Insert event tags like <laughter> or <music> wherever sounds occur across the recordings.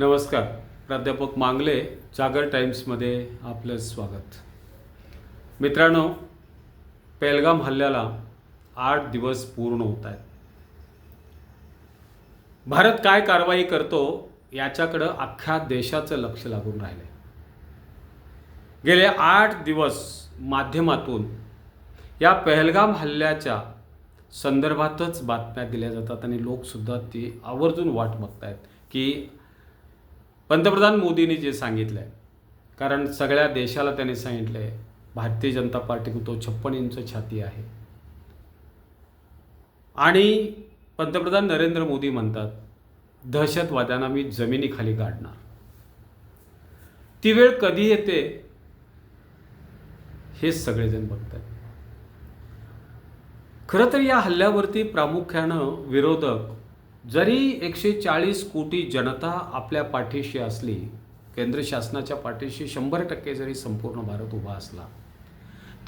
नमस्कार. प्राध्यापक मांगले जागर टाईम्समध्ये आपलं स्वागत. मित्रांनो पेलगाम हल्ल्याला आठ दिवस पूर्ण होत आहेत. भारत काय कारवाई करतो याच्याकडं अख्ख्या देशाचं लक्ष लागून राहिलं गेले आठ दिवस माध्यमातून या पहलगाम हल्ल्याच्या संदर्भातच बातम्या दिल्या जातात आणि लोकसुद्धा ती आवर्जून वाट बघत आहेत की पंतप्रधान मोदींनी जे सांगितलं आहे कारण सगळ्या देशाला त्यांनी सांगितलं आहे भारतीय जनता पार्टी तो छप्पन इंच छाती आहे. आणि पंतप्रधान नरेंद्र मोदी म्हणतात दहशतवाद्यांना मी जमिनीखाली गाडणार. ती वेळ कधी येते हेच सगळेजण बघतात खरं तर या हल्ल्यावरती प्रामुख्यानं विरोधक जरी एकशे चाळीस कोटी जनता आपल्या पाठीशी असली केंद्र शासनाच्या पाठीशी शंभर टक्के जरी संपूर्ण भारत उभा असला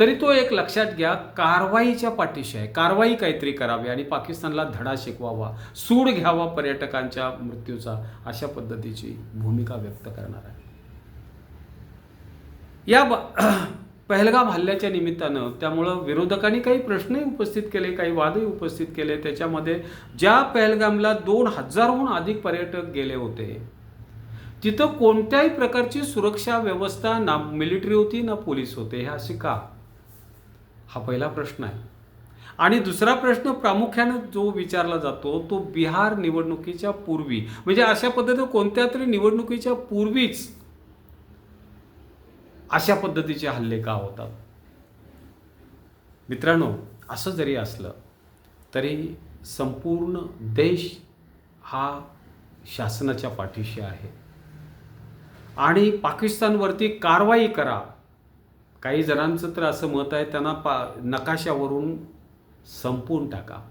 तरी तो एक लक्षात घ्या कारवाईच्या पाठीशी आहे. कारवाई काहीतरी करावी आणि पाकिस्तानला धडा शिकवावा सूड घ्यावा पर्यटकांच्या मृत्यूचा अशा पद्धतीची भूमिका व्यक्त करणार आहे. या पहलगाम हल्ल्याच्या निमित्तानं त्यामुळं विरोधकांनी काही प्रश्नही उपस्थित केले काही वादही उपस्थित केले. त्याच्यामध्ये ज्या पहलगामला दोन हजारहून अधिक पर्यटक गेले होते तिथं कोणत्याही प्रकारची सुरक्षा व्यवस्था ना मिलिटरी होती ना पोलीस होते हे असे का? हा पहिला प्रश्न आहे. आणि दुसरा प्रश्न प्रामुख्यानं जो विचारला जातो तो बिहार निवडणुकीच्या पूर्वी. म्हणजे अशा पद्धतीनं कोणत्या तरी निवडणुकीच्या पूर्वीच अशा पद्धतीचे हल्ले का होतात? मित्रांनो असं जरी असलं तरी संपूर्ण देश हा शासनाच्या पाठीशी आहे. आणि पाकिस्तानवरती कारवाई करा. काही जणांचं तर असं मत आहे त्यांना पा नकाशावरून संपवून टाका.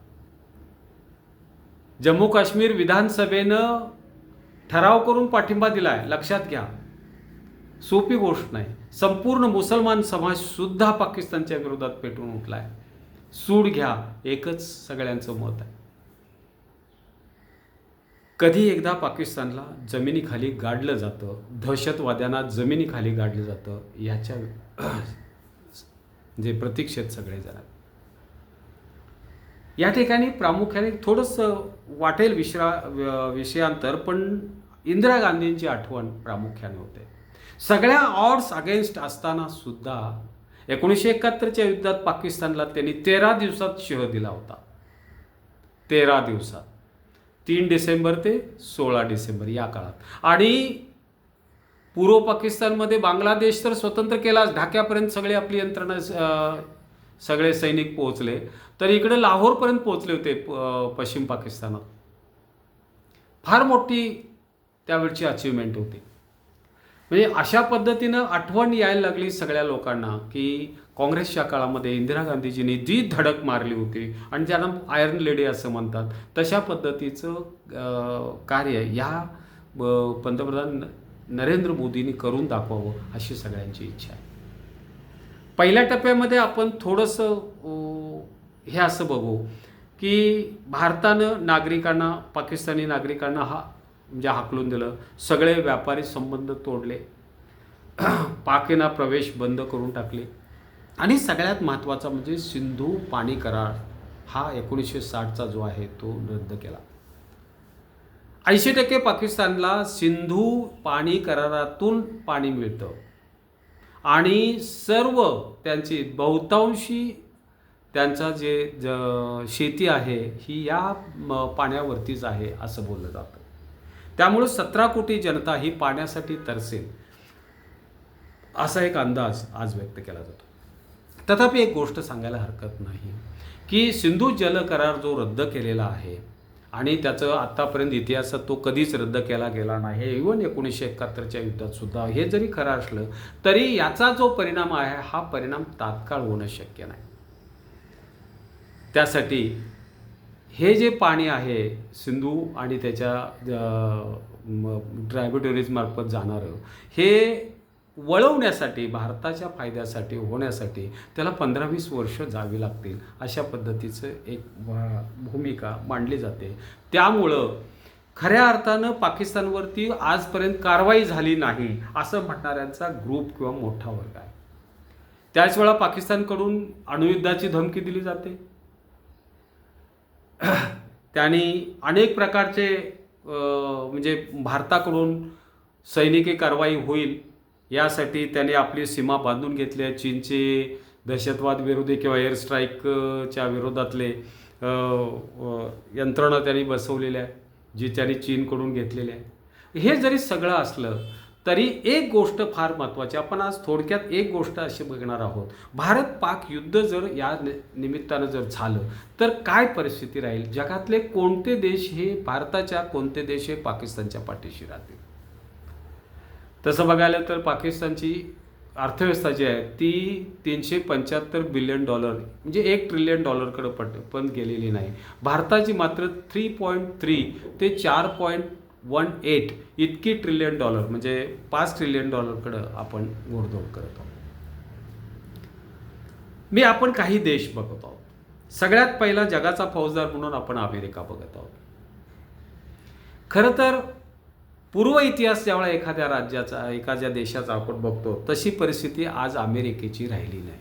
जम्मू काश्मीर विधानसभेनं ठराव करून पाठिंबा दिलाय. लक्षात घ्या. सोपी गोष्ट नाही. संपूर्ण मुसलमान समाज सुद्धा पाकिस्तानच्या विरोधात पेटून उठलाय. सूड घ्या एकच सगळ्यांचं मत आहे. कधी एकदा पाकिस्तानला जमिनीखाली गाडलं जातं दहशतवाद्यांना जमिनीखाली गाडलं जातं याच्या जे प्रतीक्षेत सगळेजण या ठिकाणी प्रामुख्याने थोडंसं वाटेल विश्रा विषयांतर पण इंदिरा गांधींची आठवण प्रामुख्याने होते. सगळ्या ऑड्स अगेन्स्ट असताना सुद्धा एकोणीसशे एकाहत्तरच्या युद्धात पाकिस्तानला त्यांनी तेरा दिवसात शह दिला होता. तेरा दिवसात. तीन डिसेंबर ते सोळा डिसेंबर या काळात. आणि पूर्व पाकिस्तानमध्ये बांगलादेश तर स्वतंत्र केलाच. ढाक्यापर्यंत सगळे आपली यंत्रणा सगळे सैनिक पोहोचले. तर इकडे लाहोरपर्यंत पोहोचले होते प- पश्चिम पाकिस्तानात. फार मोठी त्यावेळची अचिव्हमेंट होती. म्हणजे अशा पद्धतीनं आठवण यायला लागली सगळ्या लोकांना की काँग्रेसच्या काळामध्ये इंदिरा गांधीजींनी जी धडक मारली होती आणि ज्यांना आयर्न लेडी असं म्हणतात तशा पद्धतीचं कार्य ह्या पंतप्रधान न- नरेंद्र मोदींनी करून दाखवावं अशी सगळ्यांची इच्छा आहे. पहिल्या टप्प्यामध्ये आपण थोडंसं हे असं बघू की भारतानं नागरिकांना पाकिस्तानी नागरिकांना हा म्हणजे हाकलून दिलं. सगळे व्यापारी संबंध तोडले. पाकेना प्रवेश बंद करून टाकले. आणि सगळ्यात महत्त्वाचा म्हणजे सिंधू पाणी करार हा एकोणीसशे साठचा जो आहे तो रद्द केला. ऐंशी टक्के पाकिस्तानला सिंधू पाणी करारातून पाणी मिळतं. आणि सर्व त्यांची बहुतांशी त्यांचा जे ज शेती आहे ही या पाण्यावरतीच आहे असं बोललं जातं. त्यामुळं सतरा कोटी जनता ही पाण्यासाठी तरसेल. असा एक अंदाज आज व्यक्त केला जातो. तथापि एक गोष्ट सांगायला हरकत नाही की सिंधू जल करार जो रद्द केलेला आहे आणि त्याचं आत्तापर्यंत इतिहासात तो कधीच रद्द केला गेला नाही इवन एकोणीसशे एकाहत्तरच्या युद्धात सुद्धा हे जरी खरं असलं तरी याचा जो परिणाम आहे हा परिणाम तात्काळ होणं शक्य नाही. त्यासाठी हे जे पाणी आहे सिंधू आणि त्याच्या ट्रायब्युटरीजमार्फत जाणारं हे वळवण्यासाठी भारताच्या फायद्यासाठी होण्यासाठी त्याला पंधरा वीस वर्ष जावी लागतील अशा पद्धतीचं एक भूमिका मांडली जाते. त्यामुळं खऱ्या अर्थानं पाकिस्तानवरती आजपर्यंत कारवाई झाली नाही असं म्हणणाऱ्यांचा ग्रुप किंवा मोठा वर्ग आहे. त्याच वेळा पाकिस्तानकडून अणुयुद्धाची धमकी दिली जाते. त्यांनी अनेक प्रकारचे म्हणजे भारताकडून सैनिकी कारवाई होईल यासाठी त्यांनी आपली सीमा बांधून घेतली आहे. चीनचे दहशतवाद विरोधी किंवा एअर स्ट्राईकच्या विरोधातले यंत्रणा त्यांनी बसवलेल्या आहे जी त्यांनी चीनकडून घेतलेली आहे हे जरी सगळं असलं तरी एक गोष्ट फार महत्त्वाची आपण आज थोडक्यात एक गोष्ट अशी बघणार आहोत. भारत पाक युद्ध जर या निमित्तानं जर झालं तर काय परिस्थिती राहील? जगातले कोणते देश हे भारताच्या कोणते देश हे पाकिस्तानच्या पाठीशी राहतील? तसं बघायला तर पाकिस्तानची अर्थव्यवस्था जी आहे ती तीनशे पंच्याहत्तर बिलियन डॉलर म्हणजे एक ट्रिलियन डॉलरकडे पट पण गेलेली नाही. भारताची मात्र थ्री पॉईंट थ्री ते चार पॉईंट वन एट इतकी ट्रिलियन डॉलर म्हणजे पाच ट्रिलियन डॉलरकडं आपण घोडदौड करत आहोत. मी आपण काही देश बघत आहोत. सगळ्यात पहिला जगाचा फौजदार म्हणून आपण अमेरिका बघत आहोत. खरं तर पूर्व इतिहास ज्यावेळा एखाद्या राज्याचा एखाद्या देशाचा आपण बघतो तशी परिस्थिती आज अमेरिकेची राहिली नाही.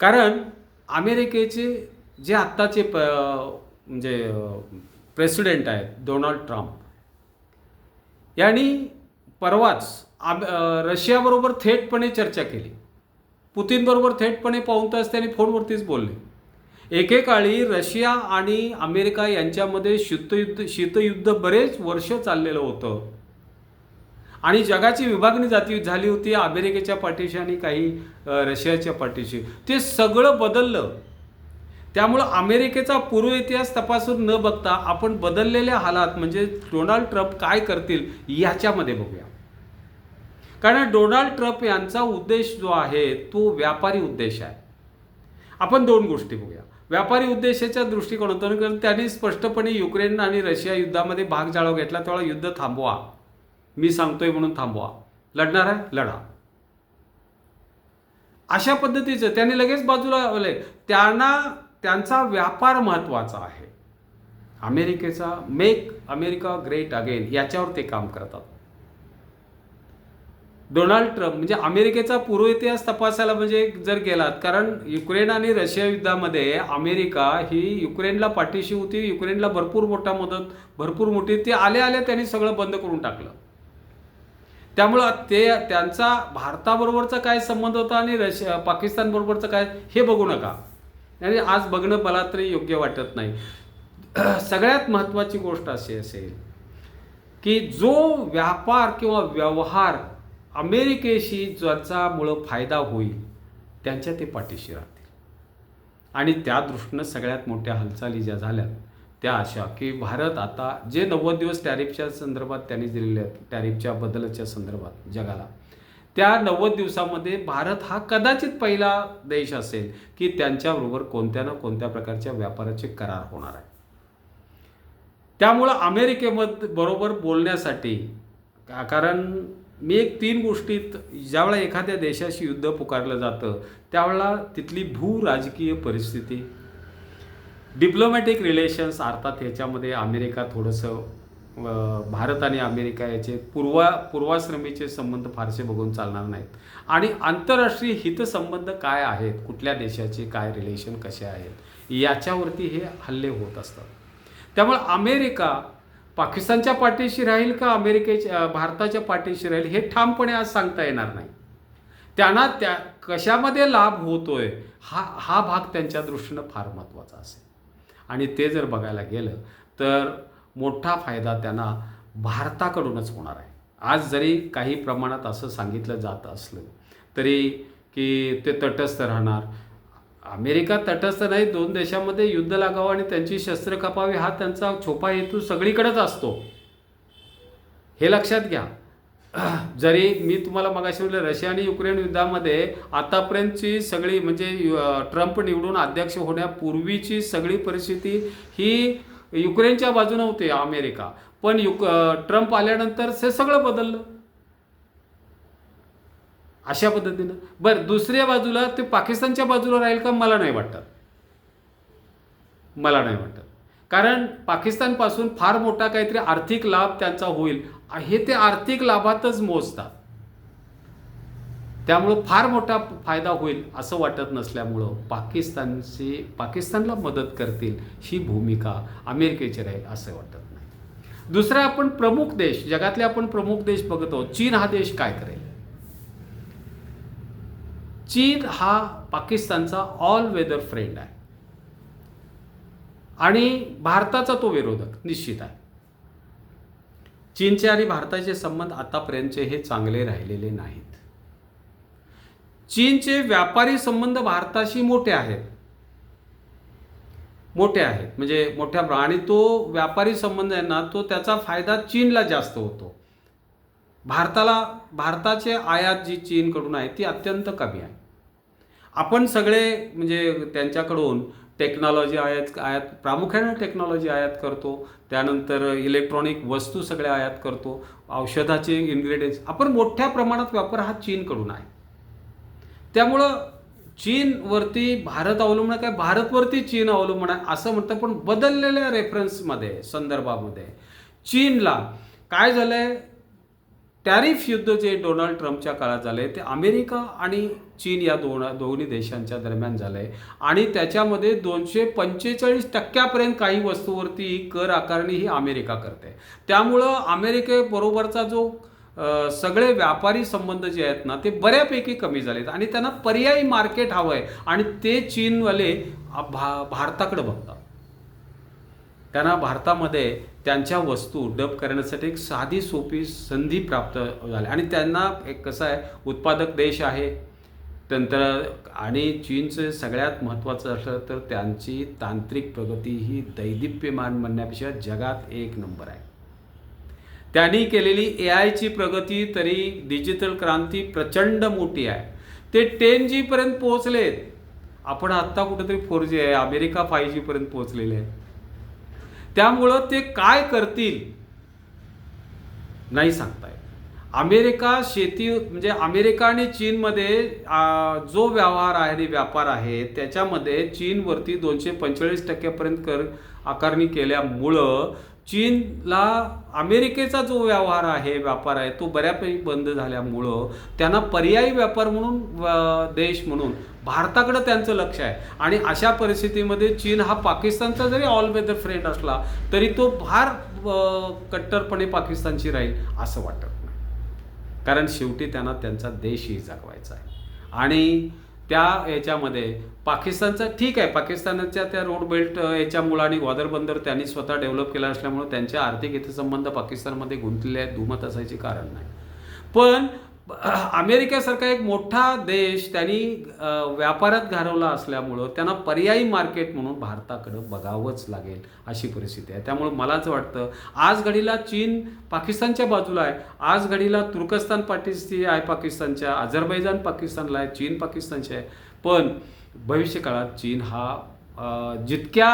कारण अमेरिकेचे जे आत्ताचे प म्हणजे प्रेसिडेंट आहेत डोनाल्ड ट्रम्प. यांनी परवाच आब रशियाबरोबर थेटपणे चर्चा केली. पुतीनबरोबर थेटपणे पाहून तास त्यांनी फोनवरतीच बोलले. एकेकाळी रशिया आणि अमेरिका यांच्यामध्ये शीतयुद्ध शीतयुद्ध बरेच वर्ष चाललेलं होतं. आणि जगाची विभागणी जाती झाली होती अमेरिकेच्या पाठीशी आणि काही रशियाच्या पाठीशी. ते सगळं बदललं. त्यामुळं अमेरिकेचा पूर्व इतिहास तपासून न बघता आपण बदललेल्या हालात म्हणजे डोनाल्ड ट्रम्प काय करतील याच्यामध्ये बघूया. कारण डोनाल्ड ट्रम्प यांचा उद्देश जो आहे तो व्यापारी उद्देश आहे. आपण दोन गोष्टी बघूया. व्यापारी उद्देशाच्या दृष्टिकोनातून कारण त्यांनी स्पष्टपणे युक्रेन आणि रशिया युद्धामध्ये भाग जाळव घेतला तेव्हा युद्ध थांबवा. मी सांगतोय म्हणून थांबवा. लढणार आहे? लढा. अशा पद्धतीचं त्यांनी लगेच बाजूला लावलंय. त्यांना त्यांचा व्यापार महत्त्वाचा आहे. अमेरिकेचा मेक अमेरिका ग्रेट अगेन याच्यावर ते काम करतात. डोनाल्ड ट्रम्प म्हणजे अमेरिकेचा पूर्व इतिहास तपासायला म्हणजे जर गेलात कारण युक्रेन आणि रशिया युद्धामध्ये अमेरिका ही युक्रेनला पाठीशी होती युक्रेनला भरपूर मोठा मदत भरपूर मोठी ते आले आले त्यांनी सगळं बंद करून टाकलं. त्यामुळं ते त्यांचा भारताबरोबरचा काय संबंध होता आणि रशिया पाकिस्तानबरोबरचं काय हे बघू नका. आणि आज बघणं मला तरी योग्य वाटत नाही. सगळ्यात महत्त्वाची गोष्ट अशी असेल की जो व्यापार किंवा व्यवहार अमेरिकेशी ज्याच्यामुळं फायदा होईल त्यांच्या ते पाठीशी राहतील. आणि त्या दृष्टीनं सगळ्यात मोठ्या हालचाली ज्या झाल्यात त्या अशा की भारत आता जे नव्वद दिवस टॅरिफच्या संदर्भात त्यांनी दिलेले आहेत टॅरिफच्या बदलच्या संदर्भात जगाला त्या नव्वद दिवसामध्ये भारत हा कदाचित पहिला देश असेल की त्यांच्याबरोबर कोणत्या ना कोणत्या प्रकारच्या व्यापाराचे करार होणार आहे. त्यामुळं अमेरिकेमध बरोबर बोलण्यासाठी का- कारण मी एक तीन गोष्टीत ज्यावेळा एखाद्या देशाशी युद्ध पुकारलं जातं त्यावेळेला तिथली भू राजकीय परिस्थिती डिप्लोमॅटिक रिलेशन्स अर्थात ह्याच्यामध्ये अमेरिका थोडंसं भारत आणि अमेरिका याचे पूर्वा पूर्वाश्रमीचे संबंध फारसे बघून चालणार नाहीत. आणि आंतरराष्ट्रीय हितसंबंध काय आहेत? कुठल्या देशाचे काय रिलेशन कसे आहेत? याच्यावरती हे हल्ले होत असतात. त्यामुळे अमेरिका पाकिस्तानच्या पाठीशी राहील का अमेरिकेच्या भारताच्या पाठीशी राहील हे ठामपणे आज सांगता येणार नाही. त्यांना त्या कशामध्ये लाभ होतोय हा हा भाग त्यांच्या दृष्टीनं फार महत्त्वाचा असेल. आणि ते जर बघायला गेलं तर मोठा फायदा त्यांना भारताकडूनच होणार आहे. आज जरी काही प्रमाणात असं सांगितलं जात असलं तरी की ते तटस्थ राहणार. अमेरिका तटस्थ नाही दोन देशामध्ये युद्ध लागावं आणि त्यांची शस्त्र कापावी हा त्यांचा छोपा हेतू सगळीकडेच असतो. हे लक्षात घ्या. <clears throat> जरी मी तुम्हाला मगाशी म्हटलं रशिया आणि युक्रेन युद्धामध्ये आतापर्यंतची सगळी म्हणजे ट्रम्प निवडून अध्यक्ष होण्यापूर्वीची सगळी परिस्थिती ही युक्रेनच्या बाजूने होते अमेरिका. पण युक ट्रम्प आल्यानंतर हे सगळं बदललं. अशा पद्धतीनं. बरं दुसऱ्या बाजूला ते पाकिस्तानच्या बाजूला राहील का? मला नाही वाटत. मला नाही वाटत. कारण पाकिस्तानपासून फार मोठा काहीतरी आर्थिक लाभ त्यांचा होईल. हे ते आर्थिक लाभातच मोजतात. त्यामुळं फार मोठा फायदा होईल असं वाटत नसल्यामुळं पाकिस्तानची पाकिस्तानला मदत करतील ही भूमिका अमेरिकेची राहील असं वाटत नाही. दुसरा आपण प्रमुख देश जगातले आपण प्रमुख देश बघत आहोत. चीन हा देश काय करेल? चीन हा पाकिस्तानचा ऑल वेदर फ्रेंड आहे. आणि भारताचा तो विरोधक निश्चित आहे. चीनचे आणि भारताचे संबंध आतापर्यंतचे हे चांगले राहिलेले नाहीत. चीनचे व्यापारी संबंध भारताशी मोठे आहेत. मोठे आहेत. म्हणजे मोठ्या आणि तो व्यापारी संबंध आहे ना तो त्याचा फायदा चीनला जास्त होतो. भारताला भारताचे आयात जी चीनकडून आहे ती अत्यंत कमी आहे. आपण सगळे म्हणजे त्यांच्याकडून टेक्नॉलॉजी आयात आयात प्रामुख्याने टेक्नॉलॉजी आयात करतो. त्यानंतर इलेक्ट्रॉनिक वस्तू सगळ्या आयात करतो. औषधाचे इन्ग्रेडियंट्स आपण मोठ्या प्रमाणात व्यापार हा चीनकडून आहे. त्यामुळं चीनवरती भारत अवलंबून आहे काय? भारतवरती चीन अवलंबून आहे असं म्हणतं पण बदललेल्या रेफरन्समध्ये संदर्भामध्ये चीनला काय झालंय? टॅरिफ युद्ध जे डोनाल्ड ट्रम्पच्या काळात झाले ते अमेरिका आणि चीन या दोन दोन्ही देशांच्या दरम्यान झालंय. आणि त्याच्यामध्ये दोनशे पंचेचाळीस टक्क्यापर्यंत काही वस्तूवरती कर आकारणी ही अमेरिका करते. त्यामुळं अमेरिकेबरोबरचा जो सगळे व्यापारी संबंध जे आहेत ना ते बऱ्यापैकी कमी झालेत. आणि त्यांना पर्यायी मार्केट हवं आहे आणि ते चीनवाले भा भारताकडे बघतात. त्यांना भारतामध्ये त्यांच्या वस्तू डब करण्यासाठी एक साधी सोपी संधी प्राप्त झाली. आणि त्यांना एक कसं आहे उत्पादक देश आहे. तंत्र आणि चीनचं सगळ्यात महत्त्वाचं असलं तर त्यांची तांत्रिक प्रगती ही दैदिप्यमान म्हणण्यापेक्षा जगात एक नंबर आहे. त्यांनी केलेली ए आयची प्रगती तरी डिजिटल क्रांती प्रचंड मोठी आहे. ते टेन जीपर्यंत पोहोचलेत आपण आत्ता कुठेतरी फोर जी आहे. अमेरिका फाय जीपर्यंत पोहोचलेले आहे. त्यामुळं ते काय करतील? नाही सांगताय अमेरिका शेती म्हणजे अमेरिका आणि चीनमध्ये जो व्यवहार आहे आणि व्यापार आहे त्याच्यामध्ये चीनवरती दोनशे पंचेचाळीस टक्क्यापर्यंत कर आकारणी केल्यामुळं चीनला अमेरिकेचा जो व्यवहार आहे व्यापार आहे तो बऱ्यापैकी बंद झाल्यामुळं त्यांना पर्यायी व्यापार म्हणून देश म्हणून भारताकडं त्यांचं लक्ष आहे. आणि अशा परिस्थितीमध्ये चीन हा पाकिस्तानचा जरी ऑल वेदर फ्रेंड असला तरी तो फार कट्टरपणे पाकिस्तानशी राहील असं वाटत नाही. कारण शेवटी त्यांना त्यांचा देशही जगवायचा आहे. आणि त्या याच्यामध्ये पाकिस्तानचा ठीक आहे पाकिस्तानच्या त्या रोड बेल्ट याच्यामुळं आणि ग्वादर बंदर त्यांनी स्वतः डेव्हलप केला असल्यामुळे त्यांचे आर्थिक हितसंबंध पाकिस्तानमध्ये गुंतलेले आहेत दुमत असायचे कारण नाही. पण अमेरिकेसारखा एक मोठा देश त्यांनी व्यापारात घालवला असल्यामुळं त्यांना पर्यायी मार्केट म्हणून भारताकडं बघावंच लागेल अशी परिस्थिती आहे. त्यामुळं मलाच वाटतं आज घडीला चीन पाकिस्तानच्या बाजूला आहे आज घडीला तुर्कस्तान पाकिस्ती आहे पाकिस्तानच्या अझरबैजान पाकिस्तानला आहे चीन पाकिस्तानचे आहे. पण भविष्यकाळात चीन हा जितक्या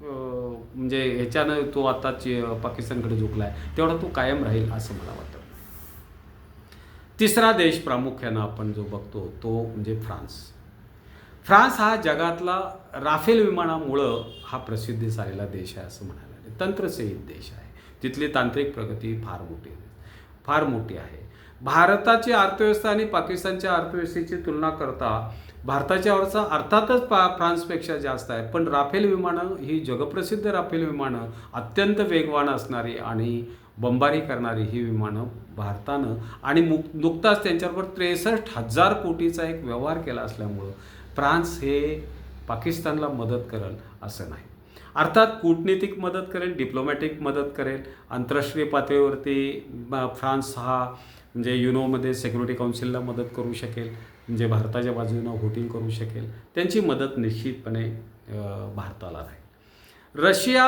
म्हणजे ह्याच्यानं तो आता ची पाकिस्तानकडे झुकला आहे तेवढा तो कायम राहील असं मला वाटतं. तिसरा देश प्रामुख्यानं आपण जो बघतो तो म्हणजे फ्रान्स. फ्रान्स हा जगातला राफेल विमानामुळं हा प्रसिद्धी झालेला देश आहे असं म्हणायला तंत्रसहित देश आहे. तिथली तांत्रिक प्रगती फार मोठी फार मोठी आहे. भारताची अर्थव्यवस्था आणि पाकिस्तानच्या अर्थव्यवस्थेची तुलना करता भारताच्या अवस्था अर्थातच पा फ्रान्सपेक्षा जास्त आहे. पण राफेल विमानं ही जगप्रसिद्ध राफेल विमानं अत्यंत वेगवान असणारी आणि बंबारी करणारी ही विमानं भारतानं आणि मुक नुकताच त्यांच्याबरोबर त्रेसष्ट हजार कोटीचा एक व्यवहार केला असल्यामुळं फ्रान्स हे पाकिस्तानला मदत करेल असं नाही. अर्थात कूटनीतिक मदत करेल डिप्लोमॅटिक मदत करेल आंतरराष्ट्रीय पातळीवरती फ्रान्स हा म्हणजे युनोमध्ये सेक्युरिटी काउन्सिलला मदत करू शकेल म्हणजे भारताच्या बाजूनं व्होटिंग करू शकेल. त्यांची मदत निश्चितपणे भारताला राहील. रशिया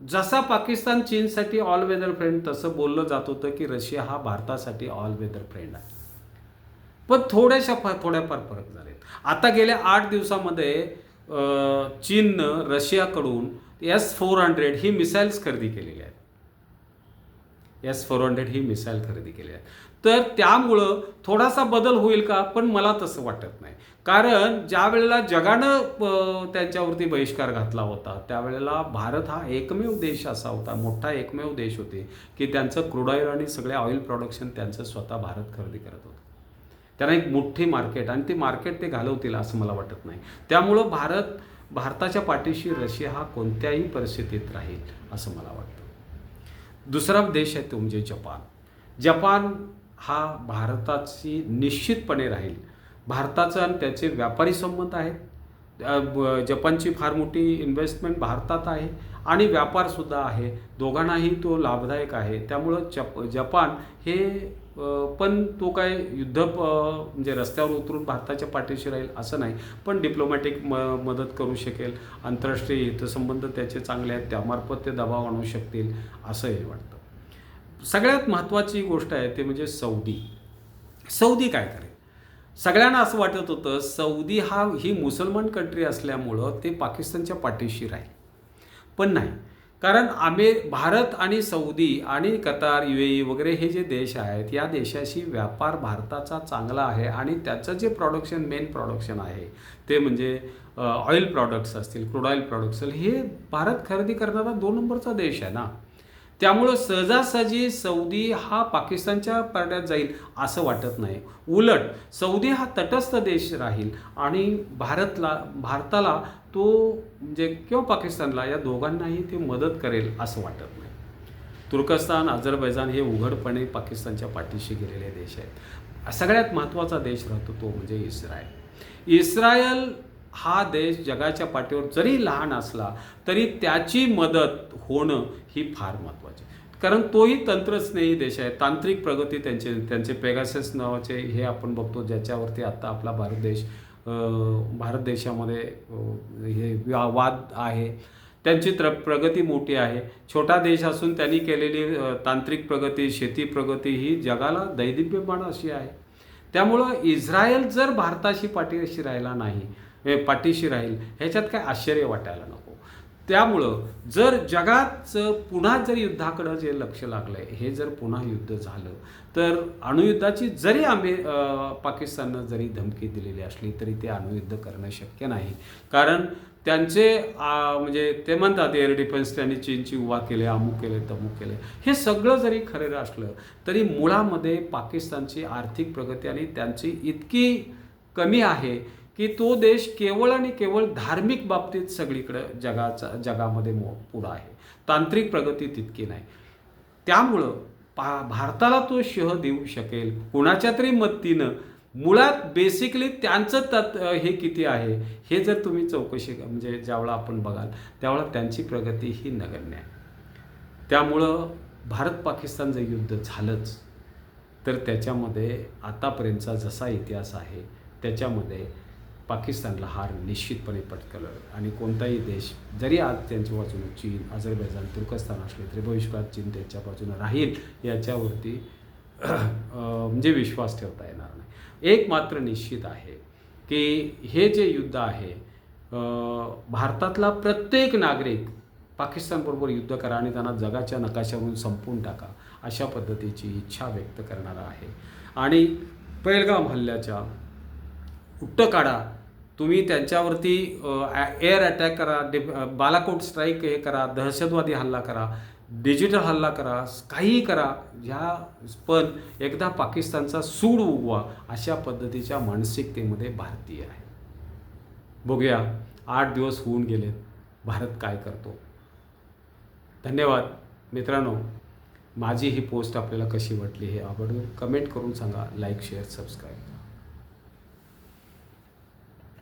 जसा पाकिस्तान चीनसाठी ऑल वेदर फ्रेंड तसं बोललं जात होतं की रशिया हा भारतासाठी ऑल वेदर फ्रेंड आहे. पण थोड्याशा फार थोड्याफार फरक झालेत. आता गेल्या आठ दिवसामध्ये चीननं रशियाकडून एस फोर हंड्रेड ही मिसाईल्स खरेदी केलेली आहेत. एस फोर हंड्रेड ही मिसाईल खरेदी केली आहे तर त्यामुळं थोडासा बदल होईल का? पण मला तसं वाटत नाही. कारण ज्या वेळेला जगानं त्यांच्यावरती बहिष्कार घातला होता त्यावेळेला भारत हा एकमेव देश असा होता मोठा एकमेव देश होते की त्यांचं क्रूड ऑइल आणि सगळे ऑइल प्रोडक्शन त्यांचं स्वतः भारत खरेदी करत होतं. त्यांना एक मोठी मार्केट आणि ते मार्केट ते घालवतील असं मला वाटत नाही. त्यामुळं भारत भारताच्या पाठीशी रशिया हा कोणत्याही परिस्थितीत राहील असं मला वाटतं. दुसरा देश आहे तो म्हणजे जपान. जपान हा भारताची निश्चितपणे राहील. भारताचं आणि त्याचे व्यापारी संबंध आहेत. जपानची फार मोठी इन्व्हेस्टमेंट भारतात आहे आणि व्यापारसुद्धा आहे. दोघांनाही तो लाभदायक आहे. त्यामुळं जप जपान हे पण तो काय युद्ध म्हणजे रस्त्यावर उतरून भारताच्या पाठीशी राहील असं नाही. पण डिप्लोमॅटिक म मदत करू शकेल. आंतरराष्ट्रीय हितसंबंध त्याचे चांगले आहेत. त्यामार्फत ते दबाव आणू शकतील असंही वाटतं. सगळ्यात महत्त्वाची गोष्ट आहे ते म्हणजे सौदी. सौदी काय करेल? सगळ्यांना असं वाटत होतं सौदी हा ही मुसलमान कंट्री असल्यामुळं ते पाकिस्तानच्या पाठीशी राहील. पण नाही. कारण आम्ही भारत आणि सौदी आणि कतार यू ए वगैरे हे जे देश आहेत या देशाशी व्यापार भारताचा चांगला आहे आणि त्याचं जे प्रॉडक्शन मेन प्रॉडक्शन आहे ते म्हणजे ऑइल प्रॉडक्ट्स असतील क्रूड ऑइल प्रॉडक्ट्स असतील हे भारत खरेदी करणारा दोन नंबरचा देश आहे ना. त्यामुळं सहजासहजी सौदी हा पाकिस्तानच्या पारड्यात जाईल असं वाटत नाही. उलट सौदी हा तटस्थ देश राहील आणि भारतला भारताला तो म्हणजे किंवा पाकिस्तानला या दोघांनाही ते मदत करेल असं वाटत नाही. तुर्कस्तान अझरबैजान हे उघडपणे पाकिस्तानच्या पाठीशी गेलेले देश आहेत. सगळ्यात महत्त्वाचा देश राहतो तो म्हणजे इस्रायल. इस्रायल हा देश जगाच्या पाठीवर जरी लहान असला तरी त्याची मदत होणं ही फार महत्त्वाची. कारण तोही तंत्रस्नेही देश आहे. तांत्रिक प्रगती त्यांचे त्यांचे पेगासेस नावाचे हे आपण बघतो ज्याच्यावरती आत्ता आपला भारत देश भारत देशामध्ये हे वा- वाद आहे. त्यांची त्र प्रगती मोठी आहे. छोटा देश असून त्यांनी केलेली तांत्रिक प्रगती शेती प्रगती ही जगाला दैदिप्यमान अशी आहे. त्यामुळं इस्रायल जर भारताशी पाठीशी राहिला नाही हे पाठीशी राहील ह्याच्यात काय आश्चर्य वाटायला नको. त्यामुळं जर जगाचं पुन्हा जर युद्धाकडं जे लक्ष लागलं आहे हे जर पुन्हा युद्ध झालं तर अणुयुद्धाची जरी आम्ही पाकिस्ताननं जरी धमकी दिलेली असली तरी ते अणुयुद्ध करणं शक्य नाही. कारण त्यांचे म्हणजे ते म्हणतात एअर डिफेन्स त्यांनी चीनची उभा केले अमुक केले तमुक केले. हे सगळं जरी खरं असलं तरी मुळामध्ये पाकिस्तानची आर्थिक प्रगती आणि त्यांची इतकी कमी आहे की तो देश केवळ आणि केवळ धार्मिक बाबतीत सगळीकडं जगाचा जगामध्ये मो पुढं आहे. तांत्रिक प्रगती तितकी नाही. त्यामुळं पा भारताला तो शह देऊ शकेल. कुणाच्या तरी मदतीनं. मुळात बेसिकली त्यांचं तत् हे किती आहे? हे जर तुम्ही चौकशी म्हणजे ज्यावेळा आपण बघाल त्यावेळा त्यांची प्रगती ही नगण्य आहे. त्यामुळं भारत पाकिस्तान युद्ध झालंच तर त्याच्यामध्ये आतापर्यंतचा जसा इतिहास आहे त्याच्यामध्ये पाकिस्तानला हार निश्चितपणे पटकलं आणि कोणताही देश जरी आज त्यांच्या बाजूने चीन अझरबैजान तुर्कस्तान असले तरी भविष्यात चीन त्यांच्या बाजूनं राहील याच्यावरती म्हणजे विश्वास ठेवता येणार नाही. एक मात्र निश्चित आहे की हे जे युद्ध आहे भारतातला प्रत्येक नागरिक पाकिस्तानबरोबर युद्ध करा आणि त्यांना जगाच्या नकाशावरून संपवून टाका अशा पद्धतीची इच्छा व्यक्त करणारा आहे. आणि पेहलगाम हल्ल्याच्या उट्ट काढा. तुम्ही त्यांच्यावरती एअर अटॅक करा डि बालाकोट स्ट्राईक हे करा दहशतवादी हल्ला करा डिजिटल हल्ला करा काहीही करा ह्या पण एकदा पाकिस्तानचा सूड उगवा अशा पद्धतीच्या मानसिकतेमध्ये भारतीय आहे. बघूया आठ दिवस होऊन गेलेत भारत काय करतो? धन्यवाद मित्रांनो. माझी ही पोस्ट आपल्याला कशी वाटली हे आवडून कमेंट करून सांगा लाईक शेअर सबस्क्राईब